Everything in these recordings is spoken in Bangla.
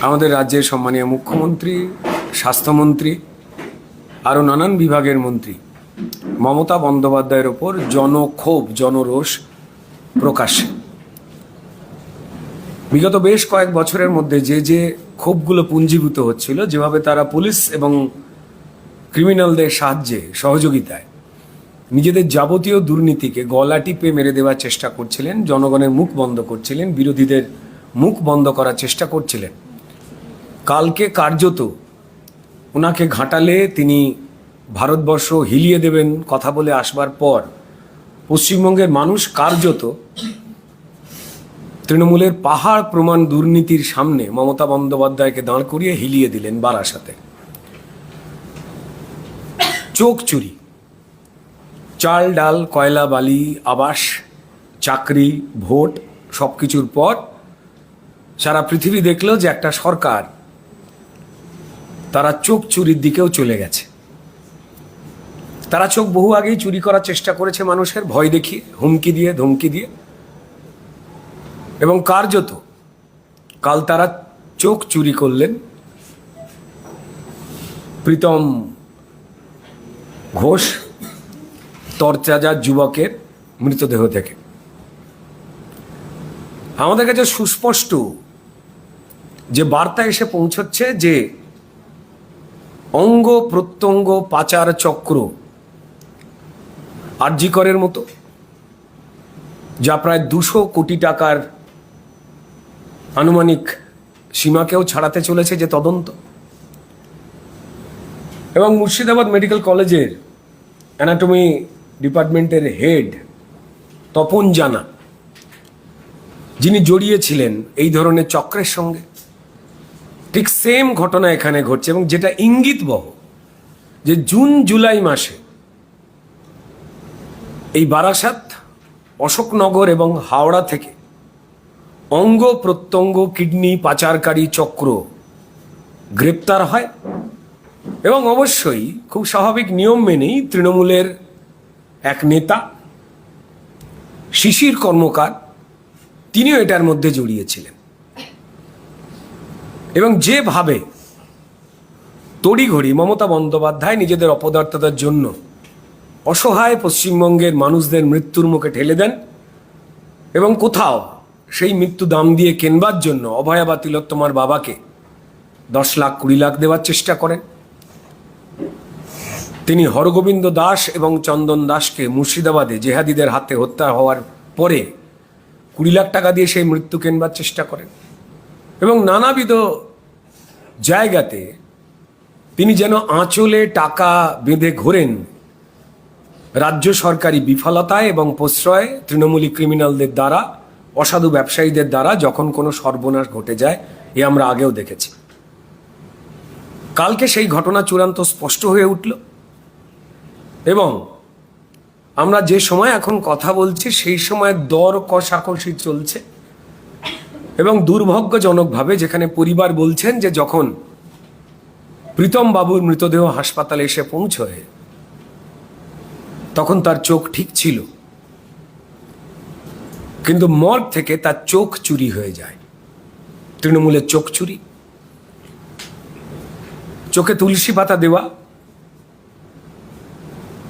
আমাদের রাজ্যের সম্মানীয় মুখ্যমন্ত্রী, স্বাস্থ্যমন্ত্রী, আরও নানান বিভাগের মন্ত্রী। মমতা বন্দ্যোপাধ্যায়ের ওপর জনক্ষোভ, জনরোষ প্রকাশ্যে। বিগত বেশ কয়েক বছরের মধ্যে যে যে ক্ষোভগুলো পুঞ্জীভূত হচ্ছিল, যেভাবে তারা পুলিশ এবং ক্রিমিনালদের সাহায্যে, সহযোগিতায় নিজেদের যাবতীয় দুর্নীতিকে গলা টিপে মেরে দেওয়ার চেষ্টা করছিলেন, জনগণের মুখ বন্ধ করছিলেন, বিরোধীদের মুখ বন্ধ করার চেষ্টা করছিলেন। কালকে কার্যত ওনাকে ঘাটালে তিনি ভারতবর্ষ হিলিয়ে দেবেন কথা বলে আসবার পর পশ্চিমবঙ্গের মানুষ কার্যত তৃণমূলের পাহাড় প্রমাণ দুর্নীতির সামনে মমতা বন্দ্যোপাধ্যায়কে দাঁড় করিয়ে হিলিয়ে দিলেন বারাসাতে। চোখ চুরি, চাল ডাল, কয়লা বালি, আবাস, চাকরি, ভোট সব কিছুর পর সারা পৃথিবী দেখল যে একটা সরকার তারা চোখ চুরির দিকেও চলে গেছে। তারা চোখ বহু আগেই চুরি করার চেষ্টা করেছে মানুষের, ভয় দেখিয়ে, হুমকি দিয়ে, ধমকি দিয়ে। এবং কার্যত, কাল তারা চোখ চুরি করলেন। প্রীতম ঘোষ, তরচাজা যুবকের মৃতদেহ থেকে। আমাদের কাছে সুস্পষ্ট যে বার্তা এসে পৌঁছচ্ছে যে অঙ্গ প্রত্যঙ্গ পাচার চক্র আরজিকরের মতো, যা প্রায় দুশো কোটি টাকার আনুমানিক সীমাকেও ছাড়াতে চলেছে যে তদন্ত। এবং মুর্শিদাবাদ মেডিকেল কলেজের অ্যানাটমি ডিপার্টমেন্টের হেড তপন জানা, যিনি জড়িয়েছিলেন এই ধরনের চক্রের সঙ্গে। ঠিক সেম ঘটনা এখানে ঘটছে এবং যেটা ইঙ্গিতবহ যে জুন, জুলাই মাসে এই বারাসাত, অশোকনগর এবং হাওড়া থেকে অঙ্গ, প্রত্যঙ্গ, কিডনি, পাচারকারী চক্র গ্রেপ্তার হয় এবং অবশ্যই খুব স্বাভাবিক নিয়ম মেনেই তৃণমূলের এক নেতা, শিশির কর্মকার, তিনিও এটার মধ্যে জড়িয়েছিলেন এবং যেভাবে তড়িঘড়ি মমতা বন্দ্যোপাধ্যায় নিজেদের অপদার্থতার জন্য অসহায় পশ্চিমবঙ্গের মানুষদের মৃত্যুর মুখে ঠেলে দেন এবং কোথাও সেই মৃত্যু দাম দিয়ে কেনবার জন্য অভয়া বা তিলোত্তমার বাবাকে দশ লাখ, কুড়ি লাখ দেওয়ার চেষ্টা করেন। তিনি হরগোবিন্দ দাস এবং চন্দন দাসকে মুর্শিদাবাদে জেহাদিদের হাতে হত্যা হওয়ার পরে কুড়ি লাখ টাকা দিয়ে সেই মৃত্যু কেনবার চেষ্টা করেন। এবং নানাবিধ জায়গাতে তিনি যেন আঁচলে টাকা বেঁধে ঘোরেন। রাজ্য সরকারি বিফলতায় এবং প্রশ্রয় তৃণমূলী ক্রিমিনালদের দ্বারা, অসাধু ব্যবসায়ীদের দ্বারা যখন কোনো সর্বনাশ ঘটে যায়, এ আমরা আগেও দেখেছি। কালকে সেই ঘটনা চূড়ান্ত স্পষ্ট হয়ে উঠল। এবং আমরা যে সময় এখন কথা বলছি, সেই সময় দর কষাকষি চলছে। এবং দুর্ভাগ্যজনকভাবে যেখানে পরিবার বলছেন যে যখন প্রীতম বাবুর মৃতদেহ হাসপাতালে এসে পৌঁছয়, তখন তার চোখ ঠিক ছিল। কিন্তু মর্গ থেকে তার চোখ চুরি হয়ে যায়। তৃণমূলের চোখ চুরি। চোখে তুলসী পাতা দেওয়া।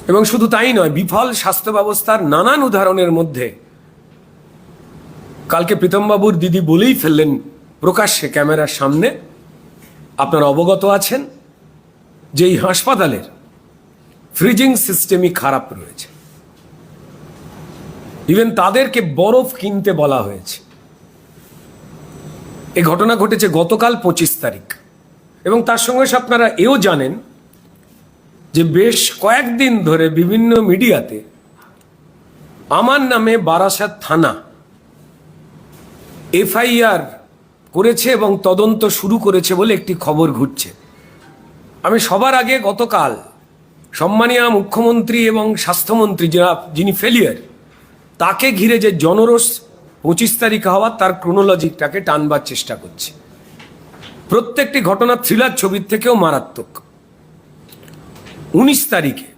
এবং শুধু তাই নয়, বিফল স্বাস্থ্য ব্যবস্থার নানান উদাহরণের মধ্যে কালকে প্রীতমবাবুর দিদি বলেই ফেললেন প্রকাশ্যে ক্যামেরার সামনে। আপনারা অবগত আছেন যে এই হাসপাতালের ফ্রিজিং সিস্টেমই খারাপ রয়েছে। ইভেন তাদেরকে বরফ কিনতে বলা হয়েছে। এ ঘটনা ঘটেছে গতকাল পঁচিশ তারিখ। এবং তার সঙ্গে আপনারা এও জানেন যে বেশ কয়েকদিন ধরে বিভিন্ন মিডিয়াতে আমার নামে বারাসাত থানা এফআইআর করেছে এবং তদন্ত শুরু করেছে বলে একটি খবর ঘুরছে। আমি সবার আগে গতকাল সম্মানীয় মুখ্যমন্ত্রী এবং স্বাস্থ্যমন্ত্রী যারা যিনি ফেলিয়ার, তাকে ঘিরে যে জনরোষ পঁচিশ তারিখ হওয়ার তার ক্রোনোলজিকটাকে টানবার চেষ্টা করছে। প্রত্যেকটি ঘটনা থ্রিলার ছবির থেকেও মারাত্মক। উনিশ তারিখে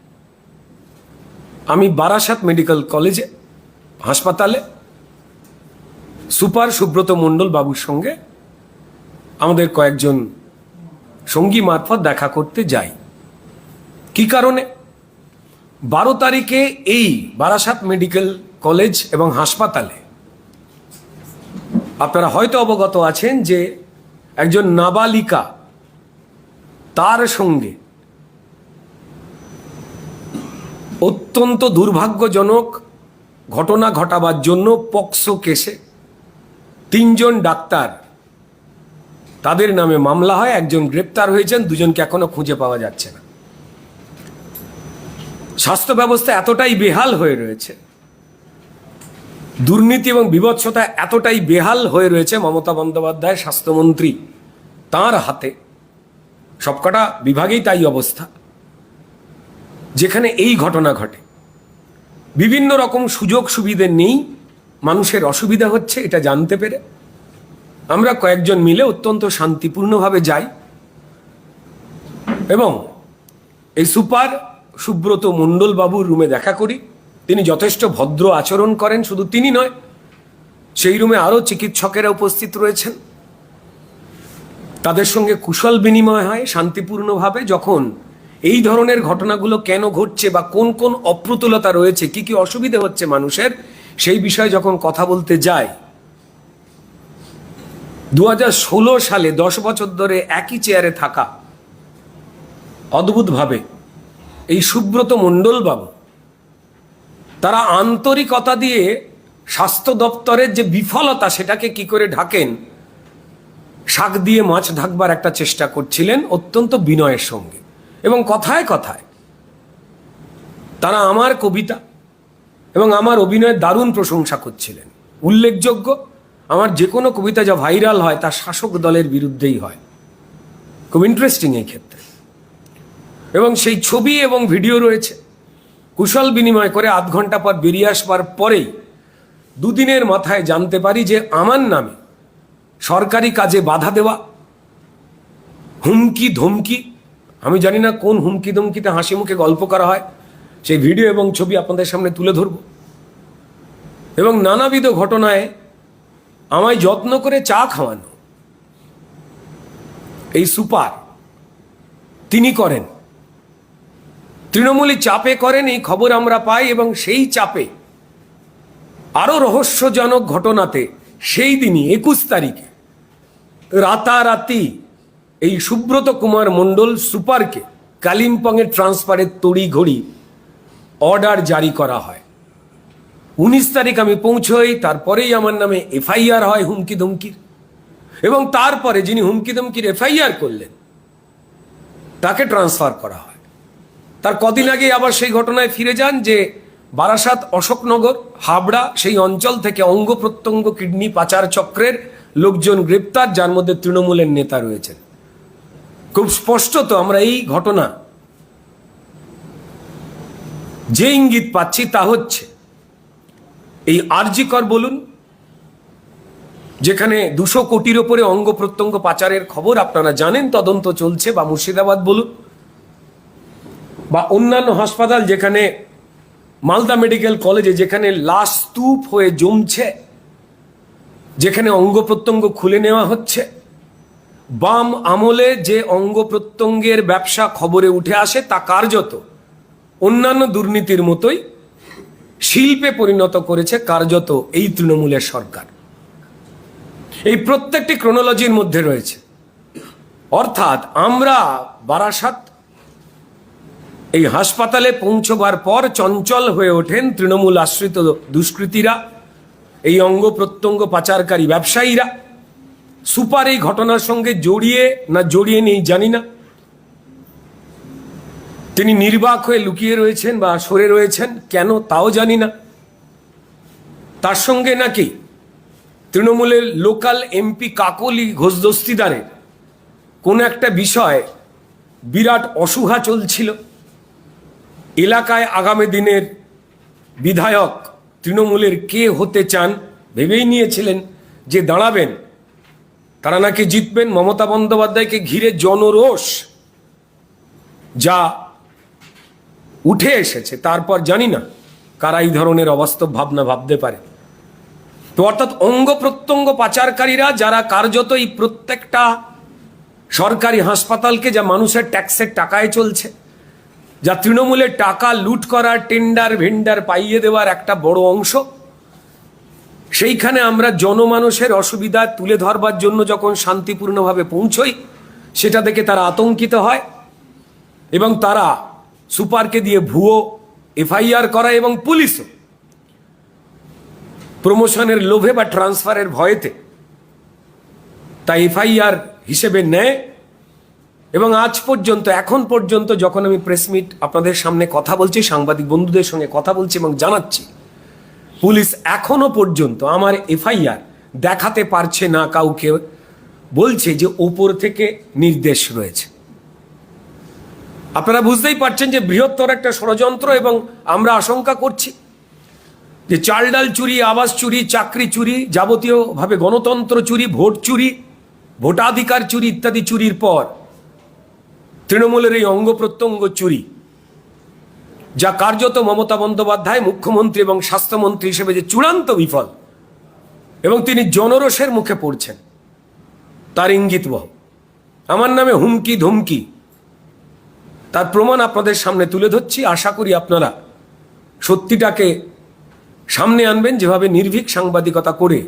আমি বারাসাত মেডিকেল কলেজে, হাসপাতালে সুপার সুব্রত মণ্ডল বাবুর সঙ্গে আমাদের কয়েকজন সঙ্গী মারফত দেখা করতে যাই। কি কারণে? বারো তারিখে এই বারাসাত মেডিকেল কলেজ এবং হাসপাতালে আপনারা হয়তো অবগত আছেন যে একজন নাবালিকা তার সঙ্গে অত্যন্ত দুর্ভাগ্যজনক ঘটনা ঘটাবার জন্য পক্সো কেসে তিনজন ডাক্তার। তাদের নামে মামলা হয়, একজন গ্রেপ্তার হয়েছেন, দুজনকে এখনও খুঁজে পাওয়া যাচ্ছে না। স্বাস্থ্য ব্যবস্থা এতটাই বেহাল হয়ে রয়েছে। দুর্নীতি এবং বিভৎসতা এতটাই বেহাল হয়ে রয়েছে মমতা বন্দ্যোপাধ্যায়, স্বাস্থ্যমন্ত্রী তার হাতে। সবকটা বিভাগেই তাই অবস্থা। যেখানে এই ঘটনা ঘটে। বিভিন্ন রকম সুযোগ সুবিধে নেই মানুষের অসুবিধা হচ্ছে, এটা জানতে পেরে। আমরা কয়েকজন মিলে অত্যন্ত শান্তিপূর্ণভাবে যাই। এবং এই সুপার সুব্রত মণ্ডল বাবুর রুমে দেখা করি। তিনি যথেষ্ট ভদ্র আচরণ করেন, শুধু তিনি নয়, সেই রুমে আরও চিকিৎসকেরা উপস্থিত রয়েছেন। তাদের সঙ্গে কুশল বিনিময় হয় শান্তিপূর্ণভাবে, যখন এই ধরনের ঘটনাগুলো কেন ঘটছে বা কোন কোন অপ্রতুলতা রয়েছে, কি কি অসুবিধা হচ্ছে মানুষের সেই বিষয়ে যখন কথা বলতে যায় দু সালে দশ বছর ধরে একই চেয়ারে থাকা অদ্ভুতভাবে এই সুব্রত মণ্ডল বাবু তারা আন্তরিকতা দিয়ে স্বাস্থ্য দপ্তরের যে বিফলতা সেটাকে কি করে ঢাকেন, শাক দিয়ে মাছ ঢাকবার একটা চেষ্টা করছিলেন অত্যন্ত বিনয়ের সঙ্গে। এবং কথায় কথায় তারা আমার কবিতা এবং আমার অভিনয়ের দারুণ প্রশংসা করছিলেন। উল্লেখযোগ্য, আমার যে কোনো কবিতা যা ভাইরাল হয় তা শাসক দলের বিরুদ্ধেই হয়। খুব ইন্টারেস্টিং এই ক্ষেত্রে। এবং সেই ছবি এবং ভিডিও রয়েছে। কুশল বিনিময় করে আধ ঘণ্টা পর বেরিয়ে আসবার পরেই দুদিনের মাথায় জানতে পারি যে আমার নামে সরকারি কাজে বাধা দেওয়া, হুমকি ধমকি, আমি জানি না কোন হুমকি ধমকিতে হাসি মুখে গল্প করা হয় সেই ভিডিও এবং ছবি আপনাদের সামনে তুলে ধরব। এবং নানাবিধ ঘটনায় আমায় যত্ন করে চা খাওয়ানো। এই সুপার, তিনি করেন। তৃণমূলী চাপে করেন, এই খবর আমরা পাই এবং সেই চাপে আরও রহস্যজনক ঘটনাতে সেই দিনই, একুশ তারিখে, রাতারাতি এই সুব্রত কুমার মণ্ডল সুপারকে কালিম্পংয়ের ট্রান্সফারের তড়ি ঘড়ি অর্ডার জারি করা হয়। উনিশ তারিখ আমি পৌঁছই, তারপরেই আমার নামে এফআইআর হয় হুমকি ধমকির এবং তারপরে যিনি হুমকি ধমকির এফআইআর করলেন, তাকে ট্রান্সফার করা হয়। তার কদিন আগে আবার সেই ঘটনায় ফিরে যান যে বারাসাত অশোকনগর, হাবড়া সেই অঞ্চল থেকে অঙ্গ প্রত্যঙ্গ কিডনি পাচার চক্রের লোকজন গ্রেপ্তার, যার মধ্যে তৃণমূলের নেতা রয়েছেন। খুব স্পষ্টত আমরা এই ঘটনা যে ইঙ্গিত পাচ্ছি তা হচ্ছে, এই আরজিকর বলুন, যেখানে দুশো কোটির ওপরে অঙ্গ প্রত্যঙ্গ পাচারের খবর আপনারা জানেন, তদন্ত চলছে, বা মুর্শিদাবাদ বলুন, বা অন্যান্য হাসপাতাল যেখানে মালদা মেডিকেল কলেজে যেখানে লাশ স্তূপ হয়ে জমছে, যেখানে অঙ্গ প্রত্যঙ্গ খুলে নেওয়া হচ্ছে, বাম আমলে যে অঙ্গ প্রত্যঙ্গের ব্যবসা খবরে উঠে আসে তা কার্যত অন্যান্য দুর্নীতির মতোই শিল্পে পরিণত করেছে কার্যত এই তৃণমূলের সরকার। এই প্রত্যেকটি ক্রোনোলজির মধ্যে রয়েছে। অর্থাৎ আমরা বারাসাত এই হাসপাতালে পৌঁছবার পর চঞ্চল হয়ে ওঠেন তৃণমূল আশ্রিত দুষ্কৃতীরা, এই অঙ্গ প্রত্যঙ্গ পাচারকারী ব্যবসায়ীরা। সুপার এই ঘটনার সঙ্গে জড়িয়ে না জড়িয়ে নেই জানি না। তিনি নির্বাক হয়ে লুকিয়ে রয়েছেন বা সরে রয়েছেন, কেন তাও জানি না। তার সঙ্গে নাকি তৃণমূলের লোকাল এমপি কাকলি ঘোষ দস্তিদারের কোন একটা বিষয়ে বিরাট অসুহা চলছিল। এলাকায় আগামী দিনের বিধায়ক তৃণমূলের কে হতে চান ভেবেই নিয়েছিলেন যে দাঁড়াবেন। তারা নাকি জিতবেন মমতা বন্দ্যোপাধ্যায়কে ঘিরে জনরোষ, যা উঠে এসেছে, তারপর জানি না কারা এই ধরনের অবাস্তব ভাবনা ভাবতে পারে। তো অর্থাৎ অঙ্গ প্রত্যঙ্গ পাচারকারীরা যারা কার্যত এই প্রত্যেকটা সরকারি হাসপাতালকে যা মানুষের ট্যাক্সের টাকায় চলছে, যা তৃণমূলের টাকা লুট করার, টেন্ডার ভেন্ডার পাইয়ে দেওয়ার একটা বড় অংশ, সেইখানে আমরা জনমানুষের অসুবিধা তুলে ধরবার জন্য যখন শান্তিপূর্ণভাবে পৌঁছই, সেটা দেখে তারা আতঙ্কিত হয় এবং তারা সুপারকে দিয়ে ভুয়ো এফআইআর করা এবং পুলিশও। প্রমোশনের লোভে বা ট্রান্সফারের ভয়েতে তা এফআইআর হিসেবে নেয় এবং আজ পর্যন্ত, এখন পর্যন্ত যখন আমি প্রেস মিট আপনাদের সামনে কথা বলছি, সাংবাদিক বন্ধুদের সঙ্গে কথা বলছি এবং জানাচ্ছি, পুলিশ এখনও পর্যন্ত আমার এফআইআর দেখাতে পারছে না, কাউকে বলছে যে ওপর থেকে নির্দেশ রয়েছে। আপনারা বুঝতেই পারছেন যে বৃহত্তর একটা ষড়যন্ত্র এবং আমরা আশঙ্কা করছি যে চাল ডাল চুরি, আবাস চুরি, চাকরি চুরি, যাবতীয়ভাবে গণতন্ত্র চুরি, ভোট চুরি, ভোটাধিকার চুরি ইত্যাদি চুরির পর তৃণমূলের এই অঙ্গ প্রত্যঙ্গ চুরি, যা কার্যত মমতা বন্দ্যোপাধ্যায়, মুখ্যমন্ত্রী এবং স্বাস্থ্যমন্ত্রী হিসেবে যে চূড়ান্ত বিফল এবং তিনি জনরোষের মুখে পড়ছেন, তার ইঙ্গিতবহ। আমার নামে হুমকি ধমকি। তার প্রমাণ আপনাদের সামনে তুলে ধরছি। আশা করি আপনারা সত্যিটাকে সামনে আনবেন, যেভাবে নির্ভীক সাংবাদিকতা করে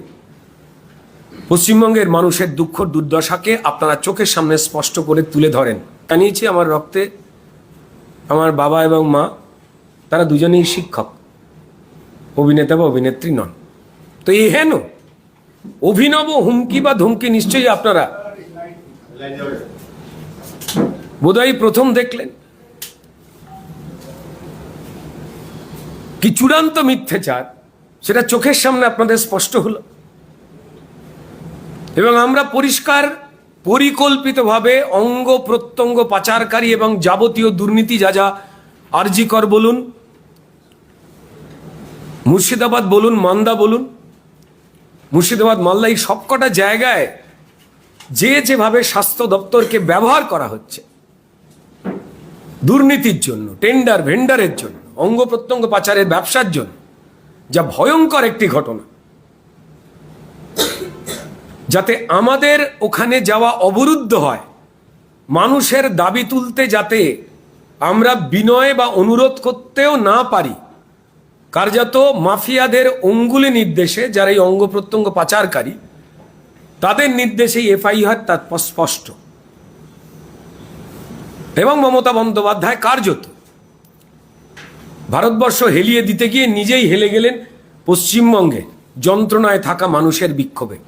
পশ্চিমবঙ্গের মানুষের দুঃখ, দুর্দশাকে আপনারা চোখের সামনে স্পষ্ট করে তুলে ধরেন। জানিয়েছি আমার রক্তে আমার বাবা এবং মা, তারা দুজনেই শিক্ষক, অভিনেতা বা অভিনেত্রী নন। তো এই হেন? অভিনব হুমকি বা ধমকি নিশ্চয়ই আপনারা বোধহয় প্রথম দেখলেন। কি চূড়ান্ত মিথ্যাচার, সেটা চোখের সামনে আপনাদের স্পষ্ট হলো। এবং আমরা পরিষ্কার, পরিকল্পিতভাবে অঙ্গ প্রত্যঙ্গ পাচারকারী এবং যাবতীয় দুর্নীতি যা যা আরজিকর বলুন, মুর্শিদাবাদ বলুন মান্দা বলুন, মুর্শিদাবাদ, মালদা, এই সবকটা জায়গায় যে যেভাবে স্বাস্থ্য দপ্তরকে ব্যবহার করা হচ্ছে দুর্নীতির জন্য টেন্ডার ভেন্ডারের জন্য, অঙ্গ প্রত্যঙ্গ পাচারের ব্যবসার জন্য, যা ভয়ঙ্কর একটি ঘটনা। যাতে আমাদের ওখানে যাওয়া অবরুদ্ধ হয়, মানুষের দাবি তুলতে যাতে আমরা বিনয় বা অনুরোধ করতেও না পারি, কার্যত মাফিয়াদের অঙ্গুলি নির্দেশে যারা এই অঙ্গ প্রত্যঙ্গ পাচারকারী, তাদের নির্দেশেই এফআইআর তার স্পষ্ট। এবং মমতা বন্দ্যোপাধ্যায় কার্যত ভারতবর্ষ হেলিয়ে দিতে গিয়ে নিজেই হেলে গেলেন পশ্চিমবঙ্গে যন্ত্রণায় থাকা মানুষের বিক্ষোভে।